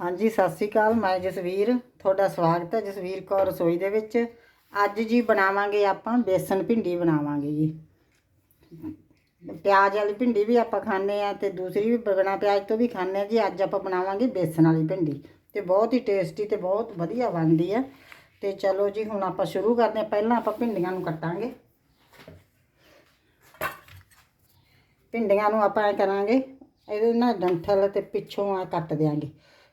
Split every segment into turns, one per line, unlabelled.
ਹਾਂਜੀ, ਸਤਿ ਸ੍ਰੀ ਅਕਾਲ, ਮੈਂ ਜਸਵੀਰ, ਤੁਹਾਡਾ ਸਵਾਗਤ ਹੈ ਜਸਵੀਰ ਕੌਰ ਰਸੋਈ ਦੇ ਵਿੱਚ। ਅੱਜ ਜੀ ਬਣਾਵਾਂਗੇ ਆਪਾਂ ਬੇਸਨ ਭਿੰਡੀ ਬਣਾਵਾਂਗੇ ਜੀ। ਪਿਆਜ਼ ਵਾਲੀ ਭਿੰਡੀ ਵੀ ਆਪਾਂ ਖਾਂਦੇ ਆ ਤੇ ਦੂਸਰੀ ਵੀ ਬਿਨਾਂ ਪਿਆਜ਼ ਤੋਂ ਵੀ ਖਾਂਦੇ ਆ ਜੀ। ਅੱਜ ਆਪਾਂ ਬਣਾਵਾਂਗੇ ਬੇਸਨ ਵਾਲੀ ਭਿੰਡੀ ਤੇ ਬਹੁਤ ਹੀ ਟੇਸਟੀ ਤੇ ਬਹੁਤ ਵਧੀਆ ਬਣਦੀ ਆ ਤੇ ਚਲੋ ਜੀ, ਹੁਣ ਆਪਾਂ ਸ਼ੁਰੂ ਕਰਦੇ ਆ ਪਹਿਲਾਂ ਆਪਾਂ ਭਿੰਡੀਆਂ ਨੂੰ ਕੱਟਾਂਗੇ। ਭਿੰਡੀਆਂ ਨੂੰ ਆਪਾਂ ਐ ਕਰਾਂਗੇ, ਇਹਦੇ ਨਾਲ ਡੰਠਲ ਤੇ ਪਿੱਛੋਂ ਆ ਕੱਟ ਦਿਆਂਗੇ।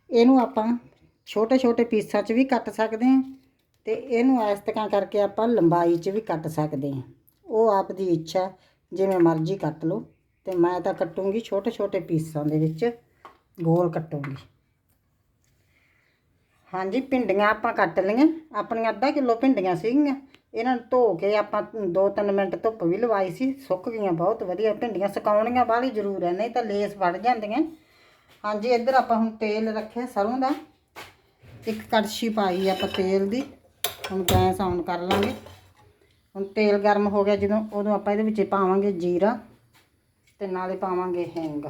ਇਹਨੂੰ ਆਪਾਂ ਛੋਟੇ ਛੋਟੇ ਪੀਸਾਂ 'ਚ ਵੀ ਕੱਟ ਸਕਦੇ ਹਾਂ ਤੇ ਇਹਨੂੰ ਇਸ ਤਰ੍ਹਾਂ ਕਰਕੇ ਆਪਾਂ ਲੰਬਾਈ 'ਚ ਵੀ ਕੱਟ ਸਕਦੇ ਹਾਂ। ਉਹ ਆਪ ਦੀ ਇੱਛਾ ਜਿਵੇਂ ਮਰਜ਼ੀ ਕੱਟ ਲਓ ਤੇ ਮੈਂ ਤਾਂ ਕੱਟੂੰਗੀ ਛੋਟੇ ਛੋਟੇ ਪੀਸਾਂ ਦੇ ਵਿੱਚ, ਗੋਲ ਕੱਟੂੰਗੀ। ਹਾਂਜੀ, ਭਿੰਡੀਆਂ ਆਪਾਂ ਕੱਟ ਲਈਆਂ। ਆਪਣੀਆਂ ਅੱਧਾ ਕਿਲੋ ਭਿੰਡੀਆਂ ਸੀਗੀਆਂ। ਇਹਨਾਂ ਨੂੰ ਧੋ ਕੇ ਆਪਾਂ 2-3 ਮਿੰਟ ਧੁੱਪ ਵੀ ਲਵਾਈ ਸੀ। ਸੁੱਕ ਗਈਆਂ ਬਹੁਤ ਵਧੀਆ। ਭਿੰਡੀਆਂ ਸੁਕਾਉਣੀਆਂ ਬਾਹਲੀ ਜ਼ਰੂਰ ਹੈ, ਨਹੀਂ ਤਾਂ ਲੇਸ ਵੜ ਜਾਂਦੀਆਂ। ਹਾਂਜੀ, ਇੱਧਰ ਆਪਾਂ ਹੁਣ ਤੇਲ ਰੱਖਿਆ ਸਰੋਂ ਦਾ। ਇੱਕ ਕੜਛੀ ਪਾਈ ਆਪਾਂ ਤੇਲ ਦੀ। ਹੁਣ ਗੈਸ ਆਨ ਕਰ ਲਾਂਗੇ। ਹੁਣ ਤੇਲ ਗਰਮ ਹੋ ਗਿਆ, ਜਦੋਂ ਉਦੋਂ ਆਪਾਂ ਇਹਦੇ ਵਿੱਚ ਪਾਵਾਂਗੇ ਜੀਰਾ ਤੇ ਨਾਲੇ ਪਾਵਾਂਗੇ ਹਿੰਗ।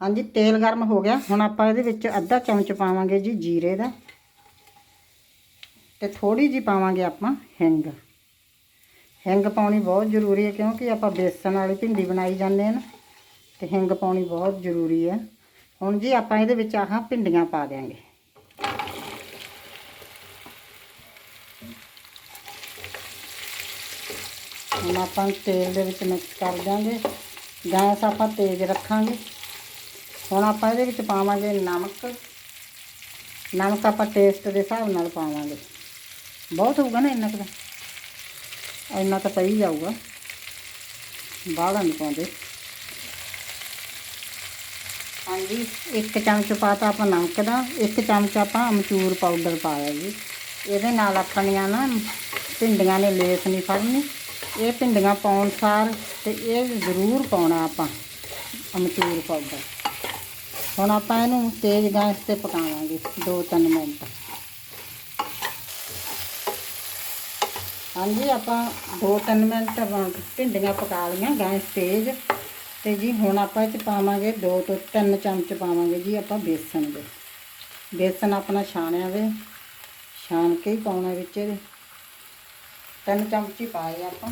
ਹਾਂਜੀ, ਤੇਲ ਗਰਮ ਹੋ ਗਿਆ। ਹੁਣ ਆਪਾਂ ਇਹਦੇ ਵਿੱਚ ਅੱਧਾ ਚਮਚ ਪਾਵਾਂਗੇ ਜੀ ਜੀਰੇ ਦਾ ਤੇ ਥੋੜੀ ਜੀ ਪਾਵਾਂਗੇ ਆਪਾਂ ਹਿੰਗ। ਹਿੰਗ ਪਾਉਣੀ ਬਹੁਤ ਜ਼ਰੂਰੀ ਹੈ, ਕਿਉਂਕਿ ਆਪਾਂ ਬੇਸਣ ਵਾਲੀ ਭਿੰਡੀ ਬਣਾਈ ਜਾਂਦੇ ਹਾਂ ਨਾ। ਤੇ ਹਿੰਗ ਪਾਉਣੀ ਬਹੁਤ ਜ਼ਰੂਰੀ ਹੈ। ਹੁਣ ਜੀ ਆਪਾਂ ਇਹਦੇ ਵਿੱਚ ਆਹ ਭਿੰਡੀਆਂ ਪਾ ਦਿਆਂਗੇ। ਹੁਣ ਆਪਾਂ ਤੇਲ ਦੇ ਵਿੱਚ ਮਿਕਸ ਕਰ ਦਿਆਂਗੇ। ਗੈਸ ਆਪਾਂ ਤੇਜ਼ ਰੱਖਾਂਗੇ। ਹੁਣ ਆਪਾਂ ਇਹਦੇ ਵਿੱਚ ਪਾਵਾਂਗੇ ਨਮਕ। ਨਮਕ ਆਪਾਂ ਟੇਸਟ ਦੇ ਹਿਸਾਬ ਨਾਲ ਪਾਵਾਂਗੇ। ਬਹੁਤ ਹੋਊਗਾ ਨਾ ਇੰਨਾ ਕੁ ਤਾਂ? ਇੰਨਾ ਤਾਂ ਪਈ ਜਾਊਗਾ। ਬਾਹਲਾ ਨਹੀਂ ਪਾਉਂਦੇ। ਹਾਂਜੀ, ਇੱਕ ਚਮਚ ਪਾਤਾ ਆਪਾਂ ਨਮਕ ਦਾ, ਇੱਕ ਚਮਚ ਆਪਾਂ ਅਮਚੂਰ ਪਾਊਡਰ ਪਾਇਆ ਜੀ। ਇਹਦੇ ਨਾਲ ਆਪਣੀਆਂ ਨਾ, ਭਿੰਡੀਆਂ ਨੇ ਲੇਸ ਨਹੀਂ ਫੜਨੀ। ਇਹ ਭਿੰਡੀਆਂ ਪਾਉਣ ਸਾਰ ਤੇ ਇਹ ਜ਼ਰੂਰ ਪਾਉਣਾ ਆਪਾਂ, ਅਮਚੂਰ ਪਾਊਡਰ ਹੁਣ ਆਪਾਂ ਇਹਨੂੰ ਤੇਜ਼ ਗੈਸ ਤੇ ਪਕਾਵਾਂਗੇ 2-3 ਮਿੰਟ। ਹਾਂਜੀ, ਆਪਾਂ 2-3 ਮਿੰਟ ਭਿੰਡੀਆਂ ਪਕਾ ਲਈਆਂ ਗੈਸ ਤੇਜ਼। ਤੇ ਜੀ ਹੁਣ ਆਪਾਂ ਇਹ ਚ ਪਾਵਾਂਗੇ 2 ਤੋਂ 3 ਚਮਚ ਪਾਵਾਂਗੇ ਜੀ ਆਪਾਂ ਬੇਸਣ ਦੇ। ਬੇਸਣ ਆਪਣਾ ਛਾਣਿਆ ਵੇ, ਛਾਣ ਕੇ ਹੀ ਪਾਉਣਾ ਵਿੱਚ ਇਹਦੇ। ਤਿੰਨ ਚਮਚ ਹੀ ਪਾਏ ਆਪਾਂ,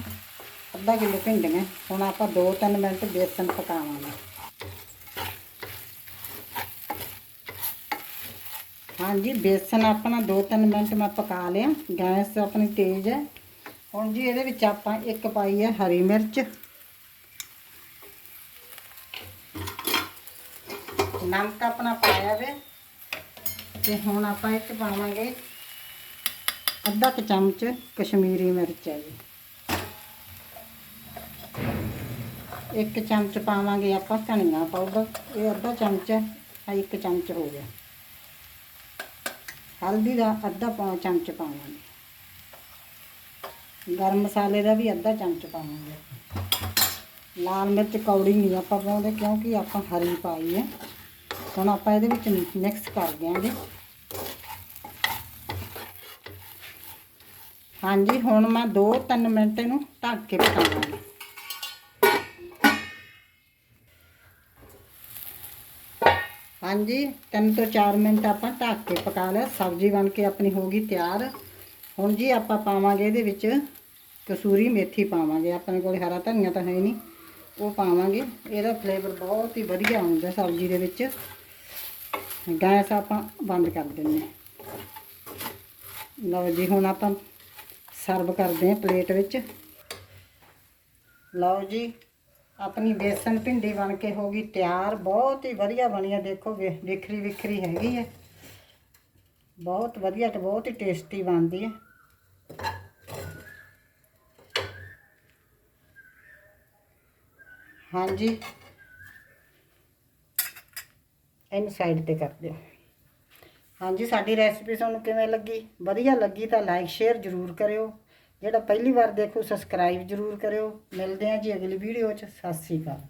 ਅੱਧਾ ਕਿਲੋ ਭਿੰਡੀਆਂ। ਹੁਣ ਆਪਾਂ 2-3 ਮਿੰਟ ਬੇਸਣ ਪਕਾਵਾਂਗੇ। ਹਾਂਜੀ, ਬੇਸਣ ਆਪਣਾ 2-3 ਮਿੰਟ ਮੈਂ ਪਕਾ ਲਿਆ। ਗੈਸ ਆਪਣੀ ਤੇਜ਼ ਹੈ। ਹੁਣ ਜੀ ਇਹਦੇ ਵਿੱਚ ਆਪਾਂ ਇੱਕ ਪਾਈ ਹੈ ਹਰੀ ਮਿਰਚ। ਨਮਕ ਆਪਣਾ ਪਾਇਆ ਵੇ। ਤੇ ਹੁਣ ਆਪਾਂ ਇਹ ਚ ਪਾਵਾਂਗੇ ਅੱਧਾ ਕੁ ਚਮਚ ਕਸ਼ਮੀਰੀ ਮਿਰਚ ਹੈ ਜੀ। ਇੱਕ ਚਮਚ ਪਾਵਾਂਗੇ ਆਪਾਂ ਧਨੀਆ ਪਾਊਡਰ। ਇਹ ਅੱਧਾ ਚਮਚ ਹੈ ਇੱਕ ਚਮਚ ਹੋ ਗਿਆ। ਹਲਦੀ ਦਾ ਅੱਧਾ ਪੌਣਾ ਚਮਚ ਪਾਵਾਂਗੇ। ਗਰਮ ਮਸਾਲੇ ਦਾ ਵੀ ਅੱਧਾ ਚਮਚ ਪਾਵਾਂਗੇ। ਲਾਲ ਮਿਰਚ ਕੌੜੀ ਨਹੀਂ ਆਪਾਂ ਪਾਉਂਦੇ ਕਿਉਂਕਿ ਆਪਾਂ ਹਰੀ ਪਾਈ ਹੈ। ਹੁਣ ਆਪਾਂ ਇਹਦੇ ਵਿੱਚ ਮਿਕਸ ਕਰ ਦਿਆਂਗੇ। ਹਾਂਜੀ, ਹੁਣ ਮੈਂ 2-3 ਮਿੰਟ ਇਹਨੂੰ ਢੱਕ ਕੇ ਪਕਾਵਾਂਗੀ। ਹਾਂਜੀ 3 ਤੋਂ 4 ਮਿੰਟ ਆਪਾਂ ਢੱਕ ਕੇ ਪਕਾ ਲਿਆ। ਸਬਜ਼ੀ ਬਣ ਕੇ ਆਪਣੀ ਹੋ ਗਈ ਤਿਆਰ। ਹੁਣ ਜੀ ਆਪਾਂ ਪਾਵਾਂਗੇ ਇਹਦੇ ਵਿੱਚ ਕਸੂਰੀ ਮੇਥੀ ਪਾਵਾਂਗੇ। ਆਪਣੇ ਕੋਲ ਹਰਾ ਧਨੀਆ ਤਾਂ ਹੈ ਨਹੀਂ। ਉਹ ਪਾਵਾਂਗੇ। ਇਹਦਾ ਫਲੇਵਰ ਬਹੁਤ ਹੀ ਵਧੀਆ ਆਉਂਦਾ ਸਬਜ਼ੀ ਦੇ ਵਿੱਚ। ਗੈਸ ਆਪਾਂ ਬੰਦ ਕਰ ਦਿੰਨੇ ਲਓ ਜੀ, ਹੁਣ ਆਪਾਂ ਸਰਵ ਕਰਦੇ ਹਾਂ ਪਲੇਟ ਵਿੱਚ। ਲਓ ਜੀ, ਆਪਣੀ ਬੇਸਨ ਭਿੰਡੀ ਬਣ ਕੇ ਹੋ ਗਈ ਤਿਆਰ। ਬਹੁਤ ਹੀ ਵਧੀਆ ਬਣੀ ਆ, ਦੇਖੋ ਵੇ- ਵਿਖਰੀ ਵਿਖਰੀ ਹੈਗੀ ਹੈ ਬਹੁਤ ਵਧੀਆ ਤੇ ਬਹੁਤ ਹੀ ਟੇਸਟੀ ਬਣਦੀ ਹੈ ਹਾਂਜੀ। ਇਹਨੂੰ ਸਾਈਡ ਤੇ ਕਰ ਦਿਓ। ਹਾਂਜੀ, ਸਾਡੀ ਰੈਸਪੀ ਤੁਹਾਨੂੰ ਕਿਵੇਂ ਲੱਗੀ? ਵਧੀਆ ਲੱਗੀ ਤਾਂ ਲਾਈਕ ਸ਼ੇਅਰ ਜ਼ਰੂਰ ਕਰਿਓ। ਜਿਹੜਾ ਪਹਿਲੀ ਵਾਰ ਦੇਖੋ ਸਬਸਕ੍ਰਾਈਬ ਜ਼ਰੂਰ ਕਰਿਓ। ਮਿਲਦੇ ਹਾਂ ਜੀ ਅਗਲੀ ਵੀਡੀਓ 'ਚ। ਸਤਿ ਸ਼੍ਰੀ ਅਕਾਲ।